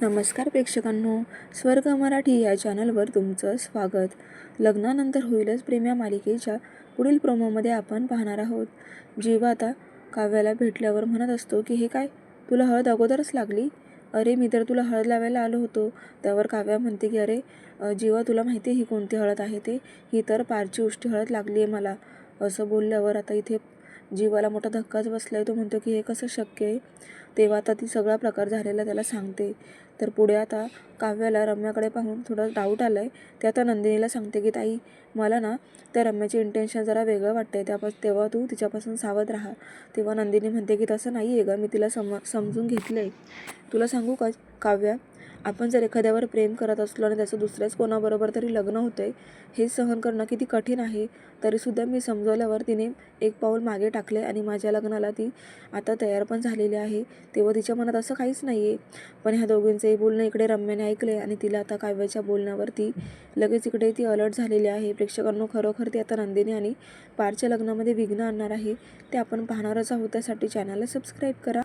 नमस्कार प्रेक्षकांनो स्वर्ग मराठी या चॅनलवर तुमचं स्वागत. लग्नानंतर होईलच प्रेम या मालिकेच्या पुढील प्रोमोमध्ये आपण पाहणार आहोत. जीवा आता काव्याला भेटल्यावर म्हणत असतो की हे काय? तुला हळद अगोदरच लागली? अरे मी तर तुला हळद लावायला आलो होतो. त्यावर काव्या म्हणते की अरे जेव्हा जीवा तुला माहिती आहे ही कोणती हळद आहे ते? ही तर पारची उष्टी हळद लागली आहे मला. असं बोलल्यावर आता इथे जीवाला मोठा धक्काच बसला आहे तो म्हणतो की हे कसं शक्य आहे? तेव्हा आता ती सगळा प्रकार झालेला त्याला सांगते. तर पुढे आता काव्याला रम्याकडे पाहून थोडा डाऊट आला आहे ते आता नंदिनीला सांगते की ताई मला ना त्या रम्याचे इंटेन्शन जरा वेगळं वाटतं आहे त्यापास तेव्हा तू तिच्यापासून सावध राहा. तेव्हा नंदिनी म्हणते की तसं नाही आहे गं. मी तिला सम समजून घेतलं आहे तुला सांगू का काव्या? आपण जर एखाद्यावर प्रेम करत असलो आणि त्याचं दुसऱ्याच कोणाबरोबर तरी लग्न होतं आहे हे सहन करणं किती कठीण आहे? तरीसुद्धा मी समजवल्यावर तिने एक पाऊल मागे टाकले आणि माझ्या लग्नाला ती आता तयार पण झालेली आहे. तेव्हा तिच्या मनात असं काहीच नाही आहे पण ह्या दोघींचंही बोलणं इकडे रम्याने ऐकले आणि तिला आता काव्याच्या बोलण्यावरती लगेच इकडे ती अलर्ट झालेली आहे. प्रेक्षकांना खरोखर ती आता नंदिनी आणि पारच्या लग्नामध्ये विघ्न आणणार आहे ते आपण पाहणारच आहोत. त्यासाठी चॅनलला सबस्क्राईब करा.